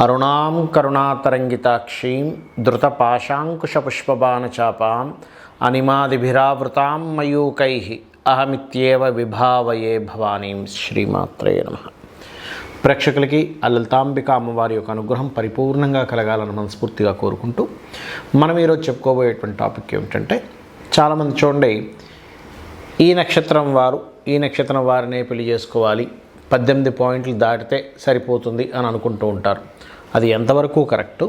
అరుణాం కరుణాతరంగితాక్షీం ధృతపాశాంకుశపుష్పబాణచాపాం అనిమాదిభిరావృతాం మయూకై అహమిత్యేవ విభావయే భవానీం శ్రీమాత్రే నమ. ప్రేక్షకులకి ఆ లలితాంబిక అమ్మవారి యొక్క అనుగ్రహం పరిపూర్ణంగా కలగాలని మనస్ఫూర్తిగా కోరుకుంటూ మనం ఈరోజు చెప్పుకోబోయేటువంటి టాపిక్ ఏమిటంటే చాలామంది చూడండి ఈ నక్షత్రం వారు ఈ నక్షత్రం వారినే పెళ్ళి చేసుకోవాలి పద్దెనిమిది పాయింట్లు దాటితే సరిపోతుంది అని అనుకుంటూ ఉంటారు. అది ఎంతవరకు కరెక్టు?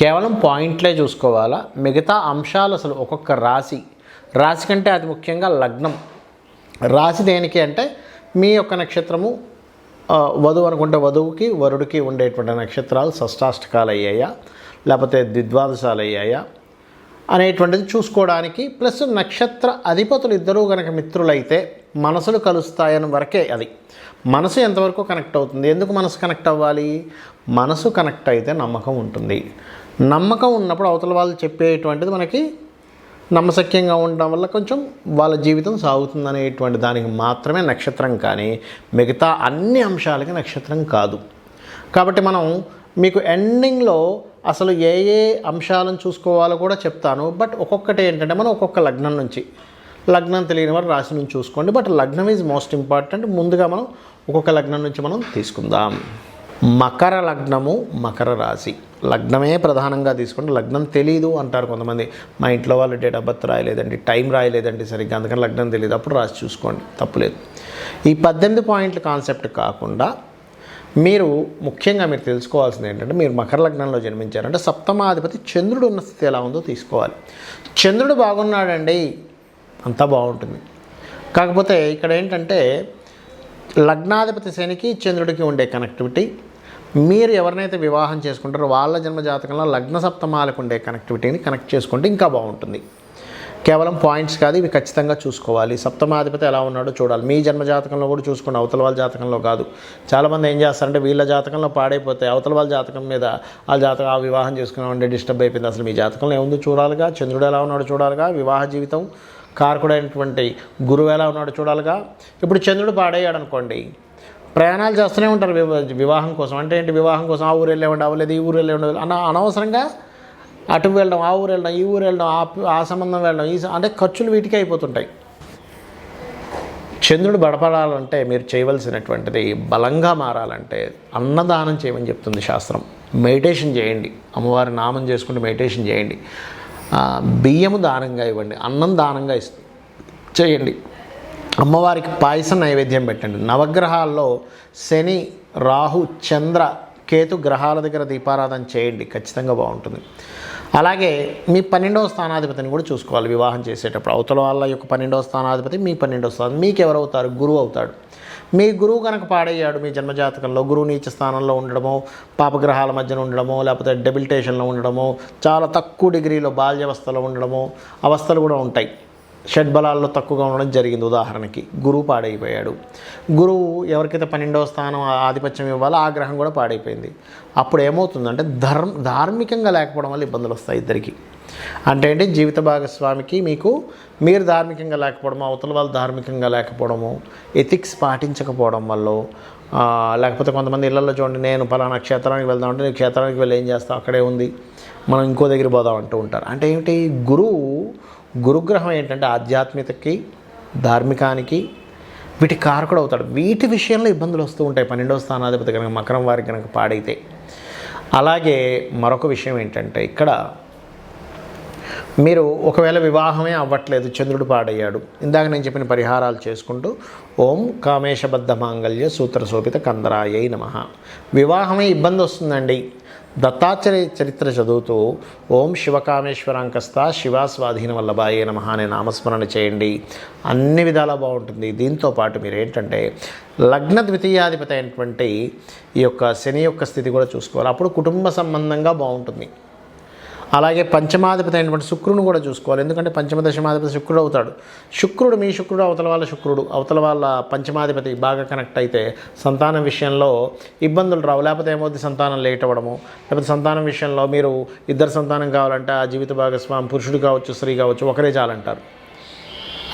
కేవలం పాయింట్లే చూసుకోవాలా? మిగతా అంశాలు అసలు ఒక్కొక్క రాశి. రాశి కంటే అతి ముఖ్యంగా లగ్నం. రాశి దేనికి అంటే మీ యొక్క నక్షత్రము వధువు అనుకుంటే వధువుకి వరుడికి ఉండేటువంటి నక్షత్రాలు షష్టాష్టకాలు అయ్యాయా లేకపోతే ద్విద్వాదశాలు అయ్యాయా అనేటువంటిది చూసుకోవడానికి. ప్లస్ నక్షత్ర అధిపతులు ఇద్దరూ కనుక మిత్రులైతే మనసులు కలుస్తాయని వరకే అది. మనసు ఎంతవరకు కనెక్ట్ అవుతుంది? ఎందుకు మనసు కనెక్ట్ అవ్వాలి? మనసు కనెక్ట్ అయితే నమ్మకం ఉంటుంది. నమ్మకం ఉన్నప్పుడు అవతల వాళ్ళు చెప్పేటువంటిది మనకి నమ్మశక్యంగా ఉండడం వల్ల కొంచెం వాళ్ళ జీవితం సాగుతుంది అనేటువంటి దానికి మాత్రమే నక్షత్రం కానీ మిగతా అన్ని అంశాలకి నక్షత్రం కాదు. కాబట్టి మనం మీకు ఎండింగ్లో అసలు ఏ ఏ అంశాలను చూసుకోవాలో కూడా చెప్తాను. బట్ ఒక్కొక్కటి ఏంటంటే మనం ఒక్కొక్క లగ్నం నుంచి లగ్నం తెలియని వారు రాశి నుంచి చూసుకోండి. బట్ లగ్నం ఈజ్ మోస్ట్ ఇంపార్టెంట్ ముందుగా మనం ఒక్కొక్క లగ్నం నుంచి మనం తీసుకుందాం. మకర లగ్నము మకర రాశి. లగ్నమే ప్రధానంగా తీసుకుంటే లగ్నం తెలీదు అంటారు కొంతమంది. మా ఇంట్లో వాళ్ళు డేట్ ఆఫ్ బర్త్ రాయలేదండి టైం రాయలేదండి సరిగ్గా. అందుకని లగ్నం తెలియదు అప్పుడు రాసి చూసుకోండి. తప్పులేదు. ఈ పద్దెనిమిది పాయింట్ల కాన్సెప్ట్ కాకుండా మీరు ముఖ్యంగా మీరు తెలుసుకోవాల్సింది ఏంటంటే మీరు మకర లగ్నంలో జన్మించారంటే సప్తమాధిపతి చంద్రుడు ఉన్న స్థితి ఎలా ఉందో తీసుకోవాలి. చంద్రుడు బాగున్నాడండి అంతా బాగుంటుంది. కాకపోతే ఇక్కడ ఏంటంటే లగ్నాధిపతి శనికి చంద్రుడికి ఉండే కనెక్టివిటీ మీరు ఎవరినైతే వివాహం చేసుకుంటారో వాళ్ళ జన్మ జాతకంలో లగ్న సప్తమాలకు ఉండే కనెక్టివిటీని కనెక్ట్ చేసుకుంటే ఇంకా బాగుంటుంది. కేవలం పాయింట్స్ కాదు ఇవి ఖచ్చితంగా చూసుకోవాలి. సప్తమాధిపతి ఎలా ఉన్నాడో చూడాలి. మీ జన్మ జాతకంలో కూడా చూసుకోండి. అవతల వాళ్ళ జాతకంలో కాదు. చాలామంది ఏం చేస్తారంటే వీళ్ళ జాతకంలో పాడైపోతే అవతల వాళ్ళ జాతకం మీద ఆ జాతకం ఆ వివాహం చేసుకున్నామంటే డిస్టర్బ్ అయిపోయింది. అసలు మీ జాతకంలో ఏముందో చూడాలిగా? చంద్రుడు ఎలా ఉన్నాడో చూడాలిగా? వివాహ జీవితం కారకుడైనటువంటి గురువు ఎలా ఉన్నాడో చూడాలిగా? ఇప్పుడు చంద్రుడు పాడయ్యాడు అనుకోండి ప్రయాణాలు చేస్తూనే ఉంటారు. వివాహం కోసం. అంటే ఏంటి? వివాహం కోసం ఆ ఊరు వెళ్ళేవాడి అవ్వలేదు ఈ ఊరు వెళ్ళేవాడి అన్న అనవసరంగా అటు వెళ్ళడం ఆ ఊరు వెళ్ళడం ఈ ఊరు వెళ్ళడం ఆ ఆ సంబంధం వెళ్ళడం ఈ అంటే ఖర్చులు వీటికి అయిపోతుంటాయి. చంద్రుడు బడపడాలంటే మీరు చేయవలసినటువంటిది బలంగా మారాలంటే అన్నదానం చేయమని చెప్తుంది శాస్త్రం. మెడిటేషన్ చేయండి. అమ్మవారి నామం చేసుకుంటూ మెడిటేషన్ చేయండి. బియ్యము దానంగా ఇవ్వండి. అన్నం దానంగా ఇస్ చేయండి. అమ్మవారికి పాయసం నైవేద్యం పెట్టండి. నవగ్రహాల్లో శని రాహు చంద్ర కేతు గ్రహాల దగ్గర దీపారాధన చేయండి. ఖచ్చితంగా బాగుంటుంది. అలాగే మీ పన్నెండవ స్థానాధిపతిని కూడా చూసుకోవాలి వివాహం చేసేటప్పుడు. అవతల వాళ్ళ యొక్క పన్నెండవ స్థానాధిపతి మీ పన్నెండవ స్థానం. మీకు ఎవరు అవుతారు గురువు అవుతాడు. మీ గురువు కనుక పాడయ్యాడు మీ జన్మజాతకంలో గురువు నీచ స్థానంలో ఉండడమో పాపగ్రహాల మధ్యన ఉండడమో లేకపోతే డెబిలిటేషన్లో ఉండడమో చాలా తక్కువ డిగ్రీలో బాల్యవస్థలో ఉండడమో అవస్థలు కూడా ఉంటాయి. షడ్బలాల్లో తక్కువగా ఉండడం జరిగింది ఉదాహరణకి. గురువు పాడైపోయాడు. గురువు ఎవరికైతే పన్నెండవ స్థానం ఆధిపత్యం ఇవ్వాలో ఆ గ్రహం కూడా పాడైపోయింది. అప్పుడు ఏమవుతుందంటే ధర్మ ధార్మికంగా లేకపోవడం వల్ల ఇబ్బందులు వస్తాయి ఇద్దరికి. అంటే ఏంటి? జీవిత భాగస్వామికి మీకు మీరు ధార్మికంగా లేకపోవడము అవతల వాళ్ళు ధార్మికంగా లేకపోవడము ఎథిక్స్ పాటించకపోవడం వల్ల లేకపోతే కొంతమంది ఇళ్ళలో చూడండి నేను పలానా క్షేత్రానికి వెళ్దాం అంటే నేను క్షేత్రానికి వెళ్ళి ఏం చేస్తాం అక్కడే ఉంది. మనం ఇంకో దగ్గర పోదాం అంటూ ఉంటారు. అంటే ఏమిటి గురువు గురుగ్రహం ఏంటంటే ఆధ్యాత్మికతకి ధార్మికానికి వీటి కారకుడు అవుతాడు. వీటి విషయంలో ఇబ్బందులు వస్తూ ఉంటాయి. పన్నెండవ స్థానాధిపతి కనుక మకరం వారికి కనుక పాడైతే. అలాగే మరొక విషయం ఏంటంటే ఇక్కడ మీరు ఒకవేళ వివాహమే అవ్వట్లేదు చంద్రుడు పాడయ్యాడు. ఇందాక నేను చెప్పిన పరిహారాలు చేసుకుంటూ ఓం కామేశబద్ధ మాంగళ్య సూత్రశోభిత కందరాయై నమ. వివాహమే ఇబ్బంది వస్తుందండి. దత్తాత్రేయ చరిత్ర చదువుతూ ఓం శివకామేశ్వరాంకస్త శివ స్వాధీన వల్లభాయే నమ అనే నామస్మరణ చేయండి. అన్ని విధాలా బాగుంటుంది. దీంతో పాటు మీరు ఏంటంటే లగ్న ద్వితీయాధిపతి అయినటువంటి ఈ యొక్క శని యొక్క స్థితి కూడా చూసుకోవాలి. అప్పుడు కుటుంబ సంబంధంగా బాగుంటుంది. అలాగే పంచమాధిపతి అయినటువంటి శుక్రుని కూడా చూసుకోవాలి. ఎందుకంటే పంచమదశమాధిపతి శుక్రుడు అవుతాడు. శుక్రుడు మీ శుక్రుడు అవతల వాళ్ళ శుక్రుడు అవతల వాళ్ళ పంచమాధిపతి బాగా కనెక్ట్ అయితే సంతానం విషయంలో ఇబ్బందులు రావు. లేకపోతే ఏమవుతుంది సంతానం లేట్ అవ్వడము. లేకపోతే సంతానం విషయంలో మీరు ఇద్దరు సంతానం కావాలంటే ఆ జీవిత భాగస్వామి పురుషుడు కావచ్చు స్త్రీ కావచ్చు ఒకరే చాలంటారు.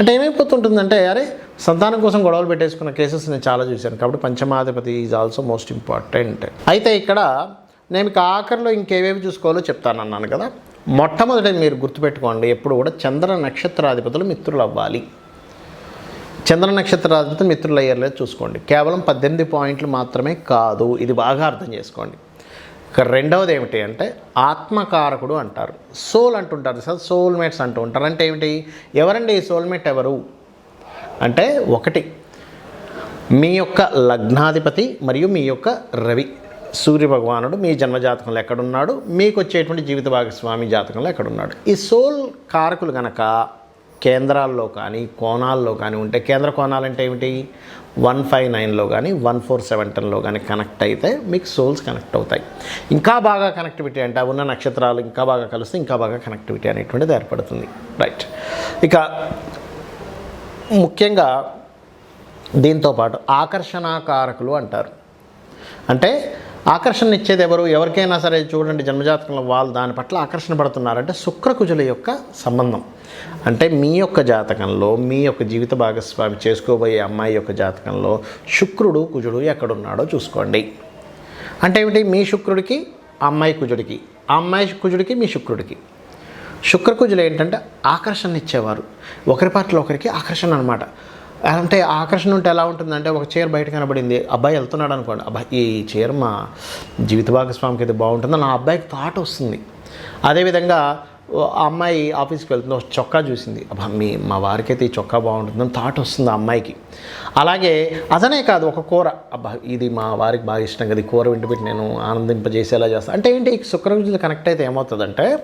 అంటే ఏమైపోతుంటుందంటే అరే సంతానం కోసం గొడవలు పెట్టేసుకున్న కేసెస్ నేను చాలా చూశాను. కాబట్టి పంచమాధిపతి ఈజ్ ఆల్సో మోస్ట్ ఇంపార్టెంట్ అయితే ఇక్కడ నేను మీకు ఆఖరిలో ఇంకేవేవి చూసుకోవాలో చెప్తాను అన్నాను కదా. మొట్టమొదటి మీరు గుర్తుపెట్టుకోండి ఎప్పుడు కూడా చంద్ర నక్షత్రాధిపతులు మిత్రులు అవ్వాలి చంద్ర నక్షత్రాధిపతి మిత్రులు అయ్యేలా చూసుకోండి. కేవలం పద్దెనిమిది పాయింట్లు మాత్రమే కాదు ఇది బాగా అర్థం చేసుకోండి. ఇక రెండవది ఏమిటి అంటే ఆత్మకారకుడు అంటారు. సోల్ అంటుంటారు సార్ సోల్మేట్స్ అంటూ ఉంటారు. అంటే ఏమిటి? ఎవరండి ఈ సోల్మేట్ ఎవరు? అంటే ఒకటి మీ యొక్క లగ్నాధిపతి మరియు మీ యొక్క రవి. సూర్య భగవానుడు మీ జన్మజాతకంలో ఎక్కడున్నాడు? మీకు వచ్చేటువంటి జీవిత భాగస్వామి జాతకంలో ఎక్కడున్నాడు? ఈ సోల్ కారకులు కనుక కేంద్రాల్లో కానీ కోణాల్లో కానీ ఉంటే కేంద్ర కోణాలు అంటే ఏమిటి? వన్ ఫైవ్ నైన్లో కానీ వన్ ఫోర్ సెవెన్ టెన్లో కానీ కనెక్ట్ అయితే మీకు సోల్స్ కనెక్ట్ అవుతాయి. ఇంకా బాగా కనెక్టివిటీ అంటే ఉన్న నక్షత్రాలు ఇంకా బాగా కలిస్తే ఇంకా బాగా కనెక్టివిటీ అనేటువంటిది ఏర్పడుతుంది. రైట్. ఇక ముఖ్యంగా దీంతో పాటు ఆకర్షణాకారకులు అంటారు. అంటే ఆకర్షణ ఇచ్చేది ఎవరు ఎవరికైనా సరే చూడండి జన్మజాతకంలో వాళ్ళు దాని పట్ల ఆకర్షణ పడుతున్నారంటే శుక్రకుజుల యొక్క సంబంధం. అంటే మీ యొక్క జాతకంలో మీ యొక్క జీవిత భాగస్వామి చేసుకోబోయే అమ్మాయి యొక్క జాతకంలో శుక్రుడు కుజుడు ఎక్కడున్నాడో చూసుకోండి. అంటే ఏమిటి? మీ శుక్రుడికి అమ్మాయి కుజుడికి. ఆ అమ్మాయి కుజుడికి మీ శుక్రుడికి. శుక్రకుజులు ఏంటంటే ఆకర్షణ ఇచ్చేవారు ఒకరి పట్ల ఒకరికి ఆకర్షణ అనమాట అంటే ఆకర్షణ ఉంటే ఎలా ఉంటుందంటే ఒక చీర బయట కనబడింది అబ్బాయి వెళ్తున్నాడు అనుకోండి. అబ్బాయి ఈ చీర మా జీవిత భాగస్వామికి అయితే బాగుంటుందో? నా అబ్బాయికి థాట్ వస్తుంది. అదేవిధంగా ఆ అమ్మాయి ఆఫీస్కి వెళ్తుంది ఒక చొక్కా చూసింది. అబ్బా మీ మా వారికి అయితే ఈ చొక్కా బాగుంటుందని థాట్ వస్తుంది ఆ అమ్మాయికి. అలాగే అదనే కాదు ఒక కూర. అబ్బా ఇది మా వారికి బాగా ఇష్టం కదా ఈ కూర వింటబెట్టి నేను ఆనందింపజేసేలా చేస్తాను అంటే ఏంటి ఈ కనెక్ట్ అయితే ఏమవుతుందంటే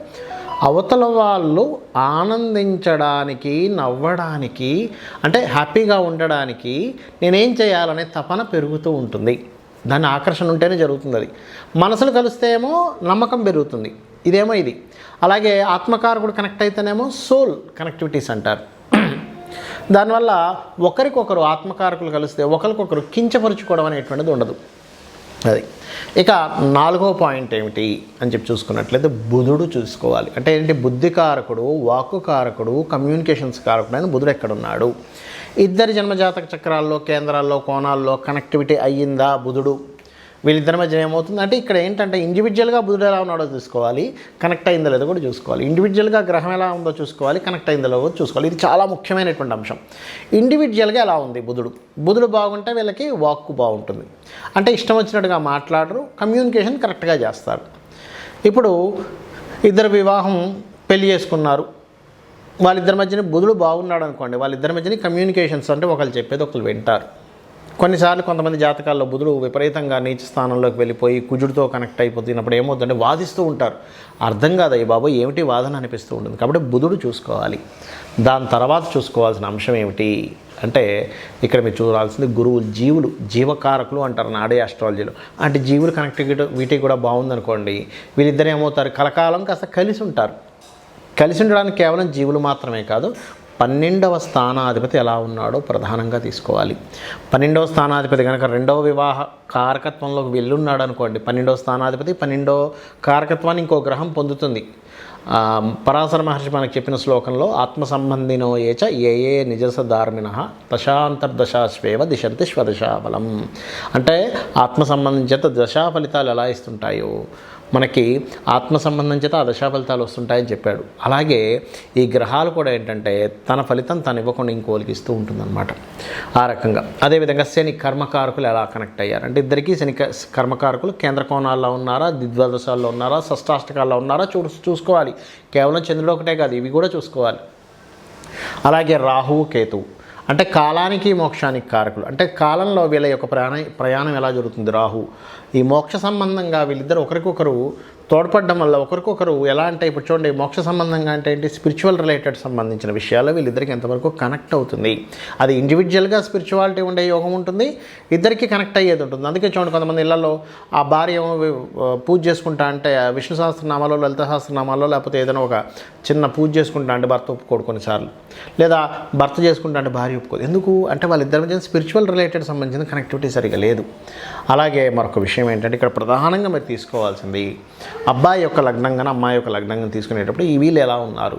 అవతల వాళ్ళు ఆనందించడానికి నవ్వడానికి అంటే హ్యాపీగా ఉండడానికి నేనేం చేయాలనే తపన పెరుగుతూ ఉంటుంది. దాని ఆకర్షణ ఉంటేనే జరుగుతుంది అది. మనసులు కలిస్తే ఏమో నమ్మకం పెరుగుతుంది. ఇదేమో ఇది. అలాగే ఆత్మకారకుడు కనెక్ట్ అయితేనేమో సోల్ కనెక్టివిటీస్ అంటారు. దానివల్ల ఒకరికొకరు ఆత్మకారకులు కలిస్తే ఒకరికొకరు కించపరుచుకోవడం అనేటువంటిది ఉండదు. అది. ఇక నాలుగో పాయింట్ ఏమిటి అని చెప్పి చూసుకున్నట్లయితే బుధుడు చూసుకోవాలి. అంటే ఏంటి? బుద్ధికారకుడు వాక్కు కారకుడు కమ్యూనికేషన్స్ కారకుడు అని బుధుడు ఎక్కడున్నాడు? ఇద్దరి జన్మజాతక చక్రాల్లో కేంద్రాల్లో కోణాల్లో కనెక్టివిటీ అయ్యిందా బుధుడు? వీళ్ళిద్దరి మధ్య ఏమవుతుంది? అంటే ఇక్కడ ఏంటంటే ఇండివిజువల్గా బుధుడు ఎలా ఉన్నాడో చూసుకోవాలి కనెక్ట్ అయిందో లేదో కూడా చూసుకోవాలి. ఇండివిజువల్గా గ్రహం ఎలా ఉందో చూసుకోవాలి కనెక్ట్ అయిందో లేదో చూసుకోవాలి. ఇది చాలా ముఖ్యమైనటువంటి అంశం. ఇండివిజువల్గా ఎలా ఉంది బుధుడు? బుధుడు బాగుంటే వీళ్ళకి వాక్కు బాగుంటుంది. అంటే ఇష్టం వచ్చినట్టుగా మాట్లాడరు కమ్యూనికేషన్ కరెక్ట్గా చేస్తారు. ఇప్పుడు ఇద్దరు వివాహం పెళ్ళి చేసుకున్నారు. వాళ్ళిద్దరి మధ్యన బుధుడు బాగున్నాడు అనుకోండి వాళ్ళిద్దరి మధ్యన కమ్యూనికేషన్స్ అంటే ఒకళ్ళు చెప్పేది ఒకళ్ళు వింటారు. కొన్నిసార్లు కొంతమంది జాతకాల్లో బుధుడు విపరీతంగా నీచ స్థానంలోకి వెళ్ళిపోయి కుజుడితో కనెక్ట్ అయిపోతున్నప్పుడు ఏమవుతుందంటే వాదిస్తూ ఉంటారు. అర్థం కాదయ్య బాబు ఏమిటి వాదన అనిపిస్తూ ఉంటుంది. కాబట్టి బుధుడు చూసుకోవాలి. దాని తర్వాత చూసుకోవాల్సిన అంశం ఏమిటి అంటే ఇక్కడ మీరు చూడాల్సింది గురువు జీవులు జీవకారకులు అంటారు నాడే ఆస్ట్రాలజీలో అంటే జీవులు కనెక్టివిటీ వీటికి కూడా బాగుందనుకోండి. వీళ్ళిద్దరు ఏమవుతారు కలకాలం కాస్త కలిసి ఉంటారు. కలిసి ఉండడానికి కేవలం జీవులు మాత్రమే కాదు పన్నెండవ స్థానాధిపతి ఎలా ఉన్నాడో ప్రధానంగా తీసుకోవాలి. పన్నెండవ స్థానాధిపతి కనుక రెండవ వివాహ కారకత్వంలోకి వెళ్ళున్నాడు అనుకోండి పన్నెండవ స్థానాధిపతి పన్నెండవ కారకత్వాన్ని ఇంకో గ్రహం పొందుతుంది. పరాశర మహర్షి మనకు చెప్పిన శ్లోకంలో ఆత్మ సంబంధినో ఏచ ఏ ఏ నిజస ధార్మిణ దశాంతర్దశాశ్వేవ దిశంతి స్వదశాఫలం. అంటే ఆత్మ సంబంధించేత దశా ఫలితాలు ఎలా ఇస్తుంటాయో మనకి ఆత్మ సంబంధం చేత ఆ దశా ఫలితాలు వస్తుంటాయని చెప్పాడు. అలాగే ఈ గ్రహాలు కూడా ఏంటంటే తన ఫలితం తను ఇవ్వకుండా ఇంకోలికి ఇస్తూ ఉంటుందన్నమాట. ఆ రకంగా. అదేవిధంగా శని కర్మకారకులు ఎలా కనెక్ట్ అయ్యారంటే ఇద్దరికీ శని కర్మకారకులు కేంద్ర కోణాల్లో ఉన్నారా ద్విద్వాదశాల్లో ఉన్నారా షష్టాష్టకాల్లో ఉన్నారా చూ చూసుకోవాలి. కేవలం చంద్రుడు ఒకటే కాదు ఇవి కూడా చూసుకోవాలి. అలాగే రాహువు కేతువు. అంటే కాలానికి మోక్షానికి కారకులు. అంటే కాలంలో వీళ్ళ యొక్క ప్రయాణ ప్రయాణం ఎలా జరుగుతుంది? రాహు. ఈ మోక్ష సంబంధంగా వీళ్ళిద్దరు ఒకరికొకరు తోడ్పడడం వల్ల ఒకరికొకరు ఎలా అంటే ఇప్పుడు చూడండి మోక్ష సంబంధంగా అంటే ఏంటి? స్పిరిచువల్ రిలేటెడ్ సంబంధించిన విషయాలు వీళ్ళిద్దరికి ఎంతవరకు కనెక్ట్ అవుతుంది. అది ఇండివిజువల్గా స్పిరిచువాలిటీ ఉండే యోగం ఉంటుంది ఇద్దరికి కనెక్ట్ అయ్యేది ఉంటుంది. అందుకే చూడండి కొంతమంది ఇళ్ళలో ఆ భార్య పూజ చేసుకుంటా అంటే ఆ విష్ణు సహస్రనామాలో లలిత సహస్రనామాలో లేకపోతే ఏదైనా ఒక చిన్న పూజ చేసుకుంటా అంటే భర్త ఒప్పుకోడు కొన్నిసార్లు. లేదా భర్త చేసుకుంటా అంటే భార్య ఒప్పుకోదు. ఎందుకు? అంటే వాళ్ళిద్దరి మధ్య స్పిరిచువల్ రిలేటెడ్ సంబంధించిన కనెక్టివిటీ సరిగా లేదు. అలాగే మరొక విషయం ఏంటంటే ఇక్కడ ప్రధానంగా మీరు తీసుకోవాల్సింది అబ్బాయి యొక్క లగ్నంగా అమ్మాయి యొక్క లగ్నంగా తీసుకునేటప్పుడు ఈ వీళ్ళు ఎలా ఉన్నారు?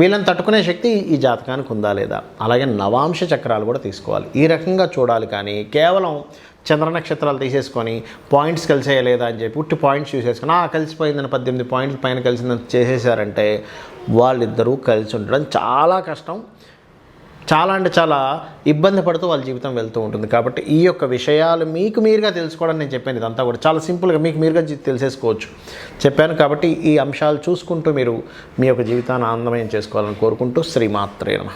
వీళ్ళని తట్టుకునే శక్తి ఈ జాతకానికి ఉందా లేదా? అలాగే నవాంశ చక్రాలు కూడా తీసుకోవాలి. ఈ రకంగా చూడాలి కానీ కేవలం చంద్ర నక్షత్రాలు తీసేసుకొని పాయింట్స్ కలిసేయా లేదా అని చెప్పి ఉట్టి పాయింట్స్ చూసేసుకొని ఆ కలిసిపోయిందని పద్దెనిమిది పాయింట్ల పైన కలిసిందని చేసేసారంటే వాళ్ళిద్దరూ కలిసి ఉండడం చాలా కష్టం. చాలా అంటే చాలా ఇబ్బంది పడుతూ వాళ్ళ జీవితం వెళ్తూ ఉంటుంది. కాబట్టి ఈ యొక్క విషయాలు మీకు మీరుగా తెలుసుకోవడం నేను చెప్పాను. ఇదంతా కూడా చాలా సింపుల్గా మీకు మీరుగా తెలిసేసుకోవచ్చు. చెప్పాను కాబట్టి ఈ అంశాలు చూసుకుంటూ మీరు మీ యొక్క జీవితాన్ని ఆనందమయం చేసుకోవాలని కోరుకుంటూ శ్రీమాత్రే నమ.